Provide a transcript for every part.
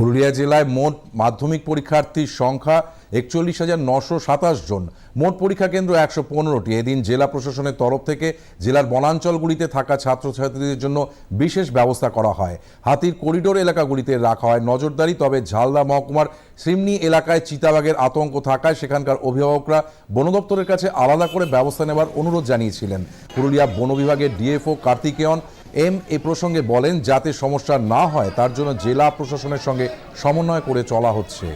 পুরুলিয়া জেলায় মোট মাধ্যমিক পরীক্ষার্থীর সংখ্যা একচল্লিশ হাজার নশো সাতাশ জন। মোট পরীক্ষা কেন্দ্র একশো পনেরোটি। এদিন জেলা প্রশাসনের তরফ থেকে জেলার বনাঞ্চলগুলিতে থাকা ছাত্রছাত্রীদের জন্য বিশেষ ব্যবস্থা করা হয়। হাতির করিডোর এলাকাগুলিতে রাখা হয়। নজরদারি, তবে ঝালদা মহকুমার সিমনি এলাকায় চিতাবাঘের আতঙ্ক থাকায় সেখানকার অভিভাবকরা বন দপ্তরের কাছে আলাদা করে ব্যবস্থা নেবার অনুরোধ জানিয়েছিলেন। পুরুলিয়া বন বিভাগের ডিএফও কার্তিকেয়ন এম এ প্রসঙ্গে বলেন, যাতে সমস্যা না হয়, তার জন্য জেলা প্রশাসনের সঙ্গে সমন্বয় করে চলা হচ্ছে।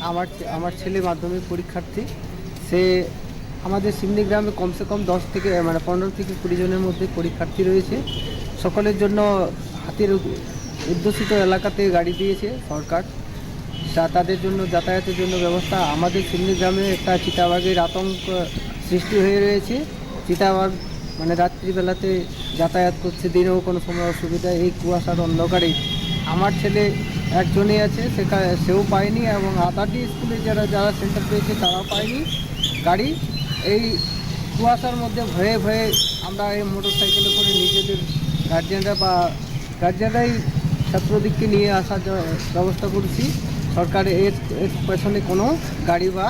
আমার আমার ছেলে মাধ্যমিক পরীক্ষার্থী। সে আমাদের সিমনি গ্রামে কমসে কম দশ থেকে মানে পনেরো থেকে কুড়ি জনের মধ্যে পরীক্ষার্থী রয়েছে। সকলের জন্য হাতির উদ- অধ্যুষিত এলাকাতে গাড়ি দিয়েছে সরকার। তাদের জন্য, যাতায়াতের জন্য ব্যবস্থা। আমাদের সিমনি গ্রামে একটা চিতাবাঘের আতঙ্ক সৃষ্টি হয়ে রয়েছে। চিতাবাঘ মানে রাত্রিবেলাতে যাতায়াত করছে, দিনেও কোনো সময় অসুবিধা, এই কুয়াশার অন্ধকারে। আমার ছেলে একজনই আছে সেখানে সেও পায়নি এবং আদারটি স্কুলে যারা যারা সেন্টার পেয়েছে, তারাও পায়নি। গাড়ি, এই কুয়াশার মধ্যে ভয়ে ভয়ে আমরা এই মোটর সাইকেলে করে নিজেদের গার্জিয়ানরা বা গার্জিয়ানরাই ছাত্রদিককে নিয়ে আসার ব্যবস্থা করছি। সরকার এর এর পেছনে কোনো গাড়ি বা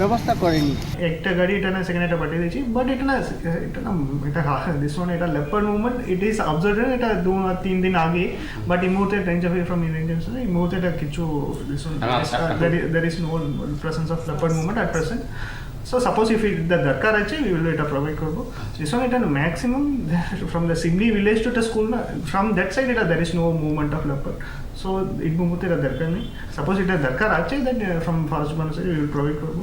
ব্যবস্থা করেনি একটা গাড়ি এটা না সেখানে এটা পাঠিয়ে দিয়েছি বাট এটা না এটা না এটা দিস ওয়ান এটা leopard movement it is observe এটা দু তিন দিন আগে বাট এই মুহূর্তে রেঞ্জ অফ ফ্রম ইন্ডিয়ান এই মুহূর্তে এটা কিছু this one there is no presence of leopard movement at present so suppose if it the দরকার আছে we will এটা provide করব this one এটা maximum from the Simli village to the school না from that side এটা there is no movement of leopard so এই মুহূর্তে এটা দরকার নেই suppose এটা দরকার আছে then uh, from forest side we will provide করব